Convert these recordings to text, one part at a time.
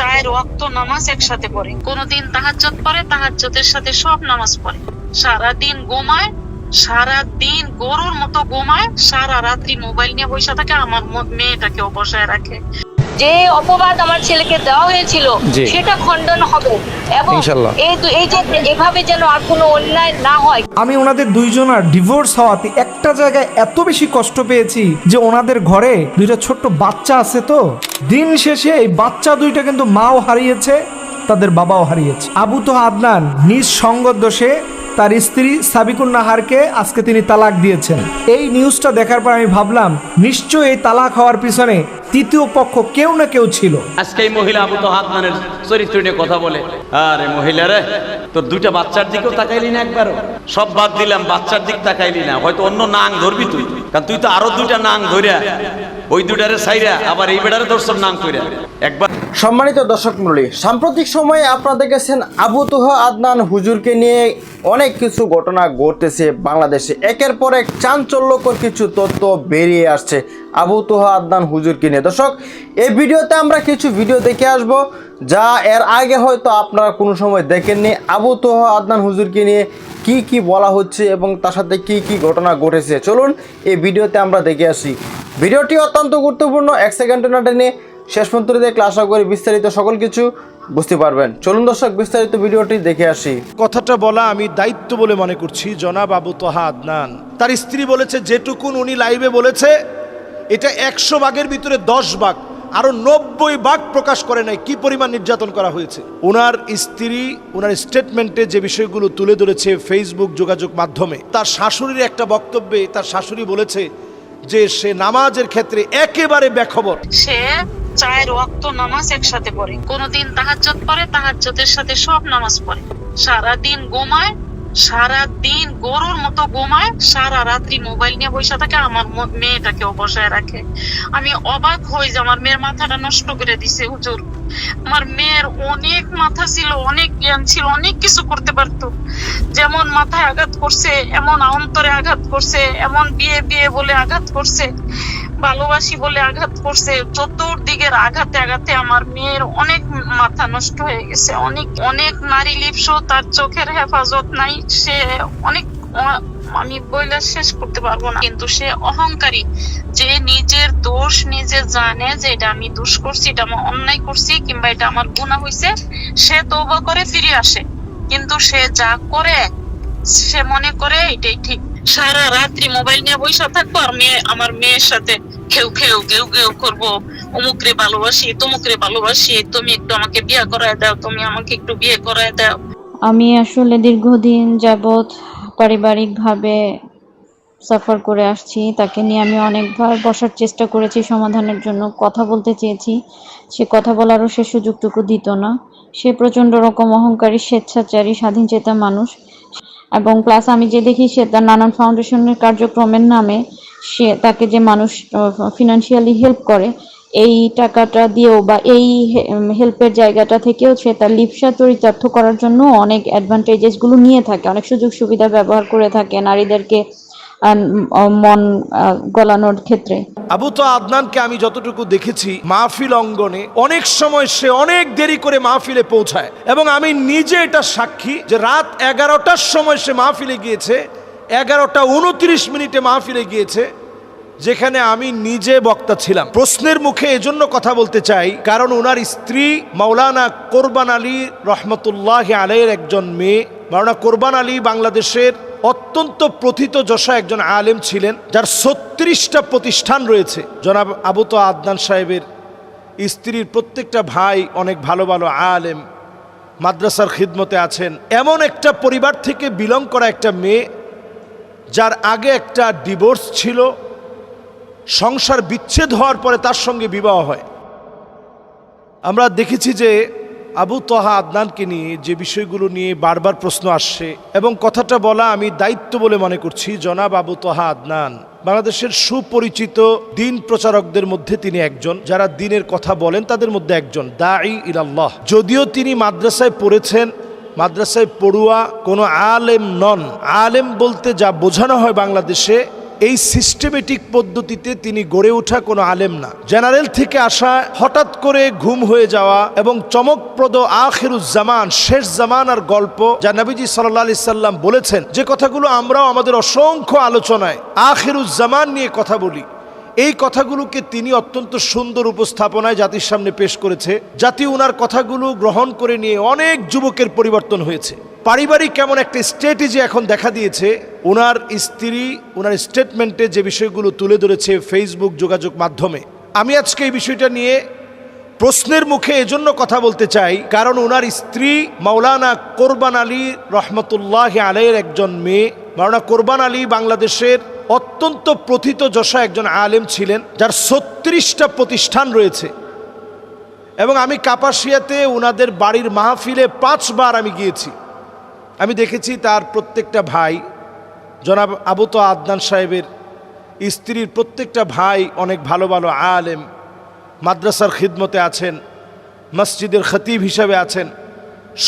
চায়ের ওয়াক্ত নামাজ একসাথে পড়ে। কোনোদিন তাহাজ্জত পড়ে তাহাজ্জতের সাথে সব নামাজ পড়ে। সারা দিন ঘুমায় সারা দিন গরুর মতো ঘুমায়, সারা রাত্রি মোবাইল নিয়ে বসে থাকে, আমার মেয়েটাকে বসায় রাখে। যে অপবাদ আমার ছেলেকে দেওয়া হয়েছিল সেটা খণ্ডন হবে। এবং এই এই যে এভাবে যেন আর কোনো অন্যায় না হয়। আমি ওনাদের দুইজনার ডিভোর্স হওয়াতে একটা জায়গায় এত বেশি কষ্ট পেয়েছি যে ওনাদের ঘরে দুইটা ছোট্ট বাচ্চা আছে তো। দিন শেষে এই বাচ্চা দুইটা কিন্তু মাও হারিয়েছে তাদের বাবাও হারিয়েছে। আবু তো আদনান নিজ সঙ্গ দোষে তার স্ত্রী সাবিকুন নাহারকে আজকে তিনি তালাক দিয়েছেন। এই নিউজটা দেখার পর আমি ভাবলাম, নিশ্চয়ই এই তালাক হওয়ার পিছনে তৃতীয় পক্ষ কেউ না কেউ ছিল। আজকে এই মহিলা আবু হাতমানের চরিত্র নিয়ে কথা বলে, আরে মহিলা রে, তোর দুইটা বাচ্চার দিকেও তাকাইলি না একবারও? সব বাদ দিলাম, বাচ্চার দিক তাকাইলি না, হয়তো অন্য নাং ধরবি তুই, কারণ তুই তো আরও দুইটা নাং ধরিয়া ওই দুইটারে সাইরা আবার এই বেড়ারে দর্শন নাং কইরা। একবার সম্মানিত দর্শক মন্ডলী সাম্প্রতিক সময়ে আপনারা দেখেছেন আবু তোহা আদনান হুজুরকে নিয়ে অনেক কিছু ঘটনা ঘটতেছে বাংলাদেশে। একের পর এক চাঞ্চল্যকর কিছু তথ্য বেরিয়ে আসছে আবু তোহা আদনান হুজুরকে নিয়ে। দর্শক, এই ভিডিওতে আমরা কিছু ভিডিও দেখে আসব, যা এর আগে হয়তো আপনারা কোনো সময় দেখেননি। আবু তোহা আদনান হুজুরকে নিয়ে কি কি বলা হচ্ছে এবং তার সাথে কি কি ঘটনা ঘটেছে? চলুন এই ভিডিওতে আমরা দেখে আসি। ভিডিওটি অত্যন্ত গুরুত্বপূর্ণ, এক সেকেন্ড না টেনে শেষ পর্যন্ত দেখলে আশা করি বিস্তারিত সকল কিছু বুঝতে পারবেন। চলুন দর্শক, বিস্তারিত ভিডিওটি দেখে আসি। কথাটা বলা আমি দায়িত্ব বলে মনে করছি, জনাব আবু তোহা আদনান। তার স্ত্রী বলেছে, যেটুকুন উনি লাইভে বলেছে, এটা একশো ভাগের ভিতরে দশ ভাগ। আরও নব্বই ভাগ প্রকাশ করে নাই কি পরিমাণ নির্যাতন করা হয়েছে। ওনার স্ত্রী ওনার স্টেটমেন্টে যে বিষয়গুলো তুলে ধরেছে ফেসবুক যোগাযোগ মাধ্যমে, তার শাশুড়ির একটা বক্তব্যে তার শাশুড়ি বলেছে যে সে নামাজের ক্ষেত্রে একেবারে বেখবর। সে চায়ের ওয়াক্ত নামাজ একসাথে পড়ে। কোনোদিন তাহাজ্জত পড়ে তাহাজ্জতের সাথে সব নামাজ পড়ে। সারা দিন ঘুমায় সারা দিন গরুর মতো ঘুমায়, সারা রাত্রি মোবাইল নিয়ে বসে থাকে, আমার ম- মেয়েটাকেও বসায় রাখে। আমি অবাক হই যে আমার মেয়ের মাথাটা নষ্ট করে দিছে, হুজুর। আমার মেয়ের অনেক মাথা ছিল, অনেক জ্ঞান ছিল, অনেক কিছু করতে পারতো। যেমন মাথায় আঘাত করছে, এমন অন্তরে আঘাত করছে, এমন বিয়ে বিয়ে বলে আঘাত করছে। ভালোবাসি বলে আঘাত করছে চতুর্দিকের আঘাতে আঘাতে আমার মেয়ের অনেক মাথা নষ্ট হয়ে গেছে। অনেক অনেক নারী লিপস তার চোখের হেফাজত নাই। সে অনেক আমি বইলে শেষ করতে পারব না। কিন্তু সে অহংকারী, যে নিজের দোষ নিজে জানে যে এটা আমি দোষ করছি, এটা আমার অন্যায় করছি, কিংবা এটা আমার গুণা হয়েছে সে তৌবা করে ফিরে আসে। কিন্তু সে যা করে, সে মনে করে এটাই ঠিক। সারা রাত্রি মোবাইল নিয়ে বসে থাকব, আর মেয়ে, আমার মেয়ের সাথে খেউ খেউ গেউ গেউ করব। অমুকরে ভালোবাসি, তমুকরে ভালোবাসি, তুমি একটু আমাকে বিয়ে করায় দাও, তুমি আমাকে একটু বিয়ে করায় দাও। আমি আসলে দীর্ঘদিন যাবৎ পারিবারিকভাবে সাফার করে আসছি, তাকে নিয়ে আমি অনেকবার বসার চেষ্টা করেছি, সমাধানের জন্য কথা বলতে চেয়েছি। সে কথা বলারও সে সুযোগটুকু দিত না। সে প্রচণ্ড রকম অহংকারী, স্বেচ্ছাচারী স্বাধীন চেতা মানুষ। এবং প্লাস আমি যে দেখি সে তার নানান ফাউন্ডেশনের কার্যক্রমের নামে সে তাকে যে মানুষ ফিনান্সিয়ালি হেল্প করে, এই টাকাটা দিয়েও বা এই হেল্পের জায়গাটা থেকেও সে তার লিপসা চরিতার্থ করার জন্য অনেক অ্যাডভান্টেজেসগুলো নিয়ে থাকে, অনেক সুযোগ সুবিধা ব্যবহার করে থাকে, নারীদেরকে মন গলানোর ক্ষেত্রে। আবু তো আদনানকে আমি যতটুকু দেখেছি, মাহফিল অঙ্গনে অনেক সময় সে অনেক দেরি করে মাহফিলে পৌঁছায়। এবং আমি নিজে এটা সাক্ষী যে রাত এগারোটার সময় সে মাহফিলে গিয়েছে, এগারোটা উনত্রিশ মিনিটে মাহফিলে গিয়েছে, যেখানে আমি নিজে বক্তা ছিলাম। প্রশ্নের মুখে এজন্য কথা বলতে চাই, কারণ ওনার স্ত্রী মাওলানা কোরবান আলী রহমতুল্লাহ আলের একজন মেয়ে। মাওলানা কোরবান আলী বাংলাদেশের অত্যন্ত প্রথিত যশা একজন আলেম ছিলেন, যার ছত্রিশটা প্রতিষ্ঠান রয়েছে। জনাব আবু তো আদনান সাহেবের স্ত্রীর প্রত্যেকটা ভাই অনেক ভালো ভালো আলেম, মাদ্রাসার খিদমতে আছেন। এমন একটা পরিবার থেকে বিলং করা একটা মেয়ে, যার আগে একটা ডিভোর্স ছিল, সংসার বিচ্ছেদ হওয়ার পরে তার সঙ্গে বিবাহ হয়। আমরা দেখেছি যে আবু তহা আদনানকে নিয়ে যে বিষয়গুলো নিয়ে বারবার প্রশ্ন আসছে এবং কথাটা বলা আমি দায়িত্ব বলে মনে করছি, জনাব আবু তহা আদনান। বাংলাদেশের সুপরিচিত দিন প্রচারকদের মধ্যে তিনি একজন। যারা দিনের কথা বলেন, তাদের মধ্যে একজন। দাঈ ইলাল্লাহ। যদিও তিনি মাদ্রাসায় পড়েছেন, মাদ্রাসায় পড়ুয়া কোনো আলেম নন। আলেম বলতে যা বোঝানো হয় বাংলাদেশে এই সিস্টেমেটিক পদ্ধতিতে তিনি গড়ে ওঠা কোনো আলেম না। জেনারেল থেকে আসা, হঠাৎ করে ঘুম হয়ে যাওয়া এবং চমকপ্রদ আখিরুজ্জামান শেষ জামানার গল্প যা নবীজি সাল্লাহ আলি সাল্লাম বলেছেন, যে কথাগুলো আমরাও আমাদের অসংখ্য আলোচনায় আখিরুজ্জামান নিয়ে কথা বলি। এই কথাগুলোকে তিনি অত্যন্ত সুন্দর উপস্থাপনায় জাতির সামনে পেশ করেছে জাতি উনার কথাগুলো গ্রহণ করে নিয়ে অনেক যুবকের পরিবর্তন হয়েছে। পারিবারিক কেমন একটা স্ট্র্যাটেজি এখন দেখা দিয়েছে ওনার স্ত্রী ওনার স্টেটমেন্টে যে বিষয়গুলো তুলে ধরেছে ফেসবুক যোগাযোগ মাধ্যমে। আমি আজকে এই বিষয়টা নিয়ে প্রশ্নের মুখে এজন্য কথা বলতে চাই, কারণ ওনার স্ত্রী মাওলানা কোরবান আলী রহমতুল্লাহ আলের একজন মেয়ে। মাওলানা কোরবান আলী বাংলাদেশের অত্যন্ত প্রথিত যশা একজন আলেম ছিলেন, যার ছত্রিশটা প্রতিষ্ঠান রয়েছে। এবং আমি কাপাসিয়াতে ওনাদের বাড়ির মাহফিলে পাঁচবার আমি গিয়েছি। আমি দেখেছি তার প্রত্যেকটা ভাই, জনাব আবুত আদনান সাহেবের স্ত্রীর প্রত্যেকটা ভাই অনেক ভালো ভালো আলেম, মাদ্রাসার খিদমতে আছেন, মসজিদের খতিব হিসাবে আছেন,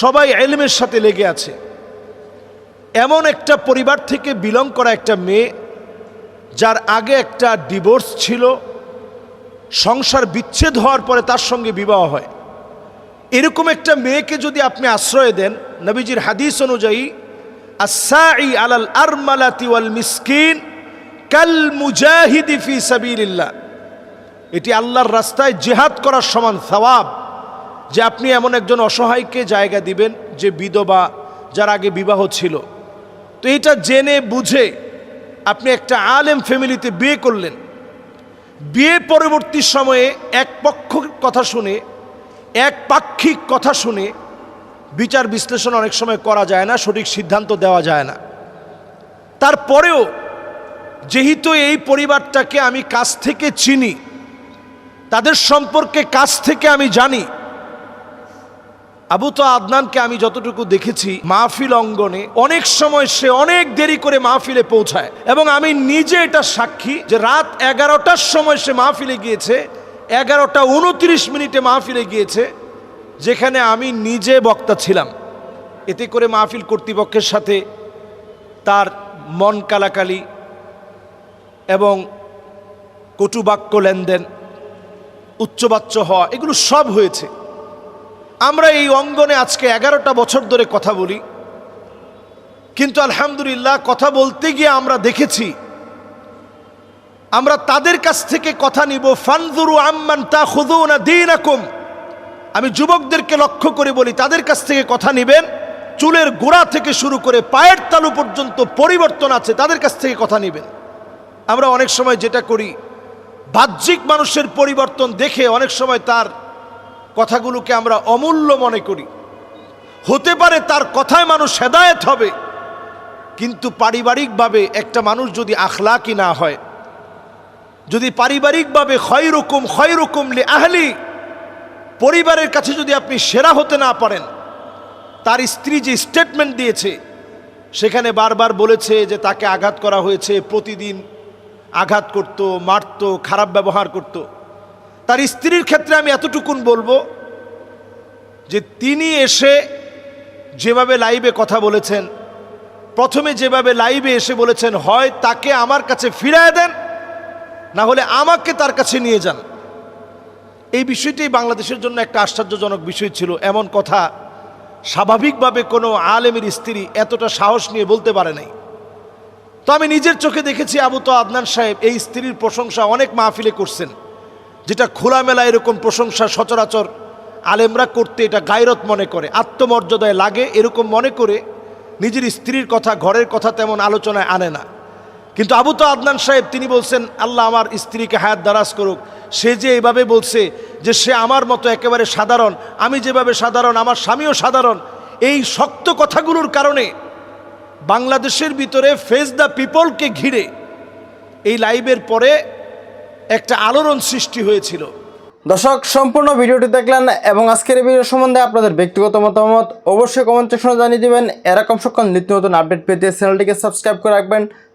সবাই এলমের সাথে লেগে আছে। এমন একটা পরিবার থেকে বিলং করা একটা মেয়ে, যার আগে একটা ডিভোর্স ছিল, সংসার বিচ্ছেদ হওয়ার পরে তার সঙ্গে বিবাহ হয়। এরকম একটা মেয়েকে যদি আপনি আশ্রয় দেন নবীজির হাদিস অনুযায়ী আসাই আলাল আরমালাতি ওয়াল মিসকিন কাল মুজাহিদি ফি সাবিলিল্লাহ। এটি আল্লাহর রাস্তায় জেহাদ করার সমান সওয়াব, যে আপনি এমন একজন অসহায়কে জায়গা দিবেন যে বিধবা যার আগে বিবাহ ছিল। তো এটা জেনে বুঝে আপনি একটা আলেম ফ্যামিলিতে বিয়ে করলেন। বিয়ে পরবর্তী সময়ে এক পক্ষ কথা শুনে, এক পাক্ষিক কথা শুনে বিচার বিশ্লেষণ অনেক সময় করা যায় না, সঠিক সিদ্ধান্ত দেওয়া যায় না। তারপরেও যেহেতু এই পরিবারটাকে আমি কাছ থেকে চিনি, তাদের সম্পর্কে কাছ থেকে আমি জানি, আবু তো আদনানকে আমি যতটুকু দেখেছি মাহফিল অঙ্গনে, অনেক সময় সে অনেক দেরি করে মাহফিলে পৌঁছায় এবং আমি নিজে এটা সাক্ষী যে রাত এগারোটার সময় সে মাহফিলে গিয়েছে, এগারোটা উনত্রিশ মিনিটে মাহফিলে গিয়েছে যেখানে আমি নিজে বক্তা ছিলাম। এতে করে মাহফিল কর্তৃপক্ষের সাথে তার মন কালাকালি এবং কটুবাক্য লেনদেন, উচ্চবাচ্য হওয়া, এগুলো সব হয়েছে। আমরা এই অঙ্গনে আজকে এগারোটা বছর ধরে কথা বলি। কিন্তু আলহামদুলিল্লাহ কথা বলতে গিয়ে আমরা দেখেছি, আমরা তাদের কাছ থেকে কথা নিব, ফানজুরু আম্মান তা খুদু না দিন আমি যুবকদেরকে লক্ষ্য করে বলি, তাদের কাছ থেকে কথা নেবেন। চুলের গোড়া থেকে শুরু করে পায়ের তালু পর্যন্ত পরিবর্তন আছে, তাদের কাছ থেকে কথা নেবেন। আমরা অনেক সময় যেটা করি, বাহ্যিক মানুষের পরিবর্তন দেখে অনেক সময় তার কথাগুলোকে আমরা অমূল্য মনে করি। হতে পারে তার কথায় মানুষ হেদায়েত হবে, কিন্তু পারিবারিকভাবে একটা মানুষ যদি আখলাকি না হয়, যদি পারিবারিকভাবে ক্ষয় রকম ক্ষয় রকম লে আহলি পরিবারের কাছে যদি আপনি সেরা হতে না পারেন, তার স্ত্রী যে স্টেটমেন্ট দিয়েছে, সেখানে বারবার বলেছে যে তাকে আঘাত করা হয়েছে, প্রতিদিন আঘাত করত, মারত, খারাপ ব্যবহার করত। তার স্ত্রীর ক্ষেত্রে আমি এতটুকুন বলব যে তিনি এসে যেভাবে লাইভে কথা বলেছেন, প্রথমে যেভাবে লাইভে এসে বলেছেন, হয় তাকে আমার কাছে ফিরায় দেন, না হলে আমাকে তার কাছে নিয়ে যান। এই বিষয়টি বাংলাদেশের জন্য একটা আশ্চর্যজনক বিষয় ছিল। এমন কথা স্বাভাবিকভাবে কোনো আলেমের স্ত্রী এতটা সাহস নিয়ে বলতে পারে নাই। তো আমি নিজের চোখে দেখেছি আবু তো আদনান সাহেব এই স্ত্রীর প্রশংসা অনেক মাহফিলে করছেন। যেটা খোলামেলা এরকম প্রশংসা সচরাচর আলেমরা করতে এটা গায়রত মনে করে, আত্মমর্যাদায় লাগে, এরকম মনে করে নিজের স্ত্রীর কথা, ঘরের কথা তেমন আলোচনায় আনে না। কিন্তু আবু তো আদনান সাহেব, তিনি বলছেন, আল্লাহ আমার স্ত্রীকে হায়াত দারাজ করুক। সে যে এভাবে বলছে যে সে আমার মতো একেবারে সাধারণ, আমি যেভাবে সাধারণ, আমার স্বামীও সাধারণ, এই শক্ত কথাগুলোর কারণে বাংলাদেশের ভিতরে ফেস দ্য পিপলকে ঘিরে এই লাইভের পরে একটা আলোড়ন সৃষ্টি হয়েছিল। দর্শক, সম্পূর্ণ ভিডিওটি দেখলেন এবং আজকের এই ভিডিও সম্বন্ধে আপনাদের ব্যক্তিগত মতামত অবশ্যই কমেন্ট সেকশনে জানিয়ে দিবেন। এরকম সকল নিত্য নতুন আপডেট পেতে চ্যানেলটিকে সাবস্ক্রাইব করে রাখবেন।